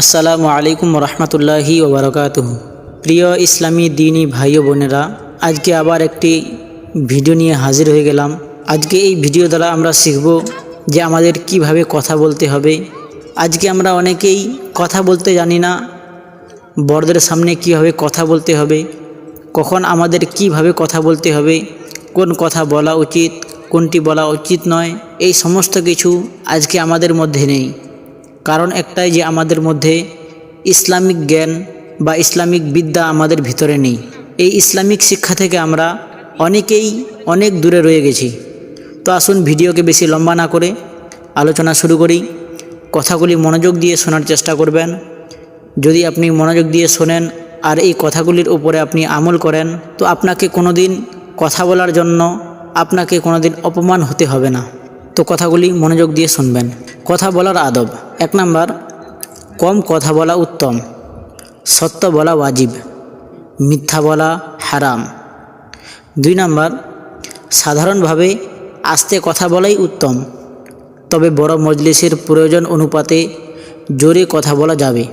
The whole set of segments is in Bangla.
আসসালামু আলাইকুম রহমতুল্লাহি ওবরকাত প্রিয় ইসলামী দিনী ভাই বোনেরা, আজকে আবার একটি ভিডিও নিয়ে হাজির হয়ে গেলাম। আজকে এই ভিডিও দ্বারা আমরা শিখব যে আমাদের কীভাবে কথা বলতে হবে। আজকে আমরা অনেকেই কথা বলতে জানি না, বড়দের সামনে কীভাবে কথা বলতে হবে, কখন আমাদের কীভাবে কথা বলতে হবে, কোন কথা বলা উচিত, কোনটি বলা উচিত নয়, এই সমস্ত কিছু আজকে আমাদের মধ্যে নেই। কারণ একটাই যে আমাদের মধ্যে ইসলামিক জ্ঞান বা ইসলামিক বিদ্যা আমাদের ভিতরে নেই। এই ইসলামিক শিক্ষা থেকে আমরা অনেকেই অনেক দূরে রয়ে গেছি। তো আসুন ভিডিওকে বেশি লম্বা না করে আলোচনা শুরু করি। কথাগুলি মনোযোগ দিয়ে শোনার চেষ্টা করবেন। যদি আপনি মনোযোগ দিয়ে শোনেন আর এই কথাগুলির উপরে আপনি আমল করেন, তো আপনাকে কোনো দিন কথা বলার জন্য আপনাকে কোনো দিন অপমান হতে হবে না। তো কথাগুলি মনোযোগ দিয়ে শুনবেন। কথা বলার আদব। এক নাম্বার, কম কথা বলা উত্তম, সত্য বলা ওয়াজিব, মিথ্যা বলা হারাম। দুই নাম্বার, সাধারণভাবে আস্তে কথা বলাই উত্তম, তবে বড় মজলিসের প্রয়োজন অনুপাতে জোরে কথা বলা যাবে।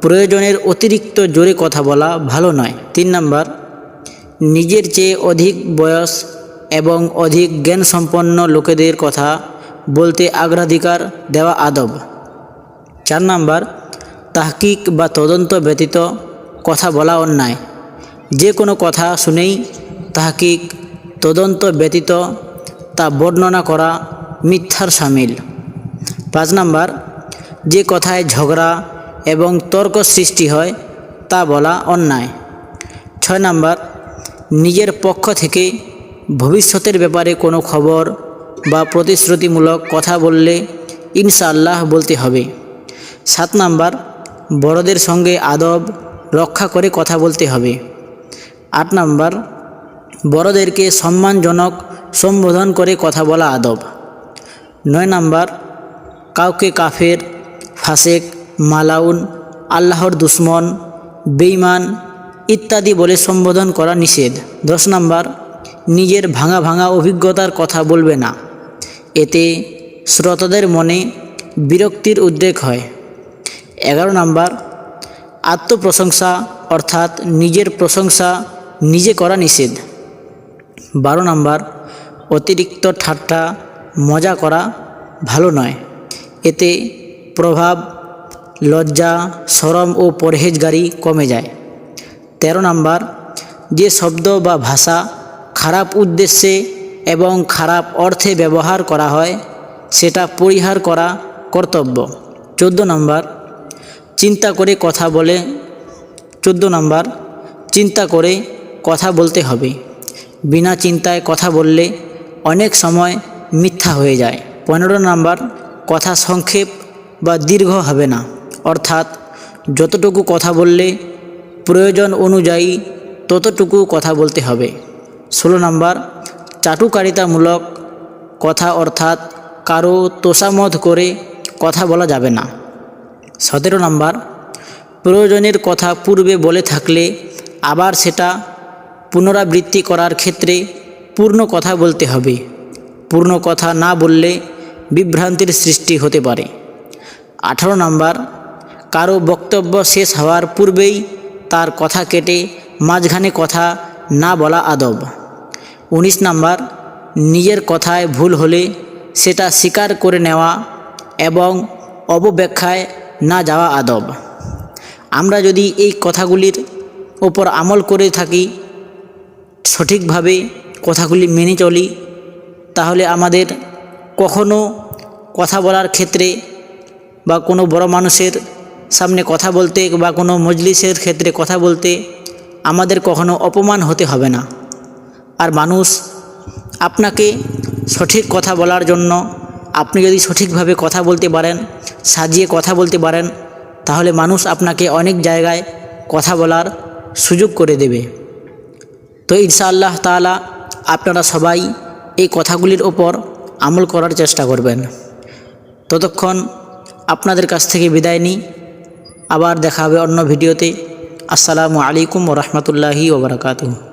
প্রয়োজনের অতিরিক্ত জোরে কথা বলা ভালো নয়। তিন নাম্বার, নিজের চেয়ে অধিক বয়স এবং অধিক জ্ঞান সম্পন্ন লোকেদের কথা বলতে অগ্রাধিকার দেওয়া আদব। চার নাম্বার, তাহকিক বা তদন্ত ব্যতীত কথা বলা অন্যায়। যে কোনো কথা শুনেই তাহকিক, তদন্ত ব্যতীত তা বর্ণনা করা মিথ্যার সামিল। পাঁচ নাম্বার, যে কথায় ঝগড়া এবং তর্ক সৃষ্টি হয় তা বলা অন্যায়। ছয় নাম্বার, নিজের পক্ষ থেকে ভবিষ্যতের ব্যাপারে কোনো খবর বা প্রতিশ্রুতিমূলক কথা বললে ইনশাআল্লাহ বলতে হবে। সাত নাম্বার, বড়দের সঙ্গে আদব, রক্ষা করে কথা বলতে হবে। আট নাম্বার, বড়দেরকে সম্মানজনক সম্বোধন করে কথা বলা আদব। নয় নাম্বার, কাউকে কাফের, ফাসেক, মালাউন, আল্লাহর দুশ্মন বেইমান ইত্যাদি বলে সম্বোধন করা নিষেধ। দশ নাম্বার, নিজের ভাঙা ভাঙা অভিজ্ঞতার কথা বলবে না। এতে শ্রোতাদের মনে বিরক্তির উদ্রেক হয়। এগারো নাম্বার, আত্মপ্রশংসা অর্থাৎ নিজের প্রশংসা নিজে করা নিষেধ। বারো নাম্বার, অতিরিক্ত ঠাট্টা, মজা করা ভালো নয়। এতে প্রভাব, লজ্জা, সরম ও পরহেজগারি কমে যায়। তেরো নাম্বার, যে শব্দ বা ভাষা খারাপ উদ্দেশ্যে এবং খারাপ অর্থে ব্যবহার করা হয়, সেটা পরিহার করা কর্তব্য। চোদ্দ নম্বর চিন্তা করে কথা বলে, চোদ্দ নম্বর, চিন্তা করে কথা বলতে হবে। বিনা চিন্তায় কথা বললে অনেক সময় মিথ্যা হয়ে যায়। পনেরো নম্বর, কথা সংক্ষেপ বা দীর্ঘ হবে না। অর্থাৎ যতটুকু কথা বললে প্রয়োজন অনুযায়ী ততটুকু কথা বলতে হবে। ষোলো নম্বর, চাটুকারিতামূলক কথা অর্থাৎ কারও তোষামত করে কথা বলা যাবে না। সতেরো নম্বর, প্রয়োজনের কথা পূর্বে বলে থাকলে আবার সেটা পুনরাবৃত্তি করার ক্ষেত্রে পূর্ণ কথা বলতে হবে। পূর্ণ কথা না বললে বিভ্রান্তির সৃষ্টি হতে পারে। আঠারো নম্বর, কারও বক্তব্য শেষ হওয়ার পূর্বেই তার কথা কেটে মাঝখানে কথা না বলা আদব। উনিশ নাম্বার, নিজের কথায় ভুল হলে সেটা স্বীকার করে নেওয়া এবং অবব্যাখ্যায় না যাওয়া আদব। আমরা যদি এই কথাগুলির ওপর আমল করে থাকি, সঠিকভাবে কথাগুলি মেনে চলি, তাহলে আমাদের কখনো কথা বলার ক্ষেত্রে বা কোনো বড় মানুষের সামনে কথা বলতে বা কোনো মজলিসের ক্ষেত্রে কথা বলতে আমাদের কখনো অপমান হতে হবে না। আর মানুষ আপনাকে সঠিক কথা বলার জন্য আপনি যদি সঠিকভাবে কথা বলতে পারেন, সাজিয়ে কথা বলতে পারেন, তাহলে মানুষ আপনাকে অনেক জায়গায় কথা বলার সুযোগ করে দেবে। তো ইনশাআল্লাহ তালা আপনারা সবাই এই কথাগুলির ওপর আমল করার চেষ্টা করবেন। ততক্ষণ আপনাদের কাছ থেকে বিদায় নিই। আবার দেখা হবে অন্য ভিডিওতে। আসসালামু আলাইকুম রহমতুল্লাহি ওবরাকাতু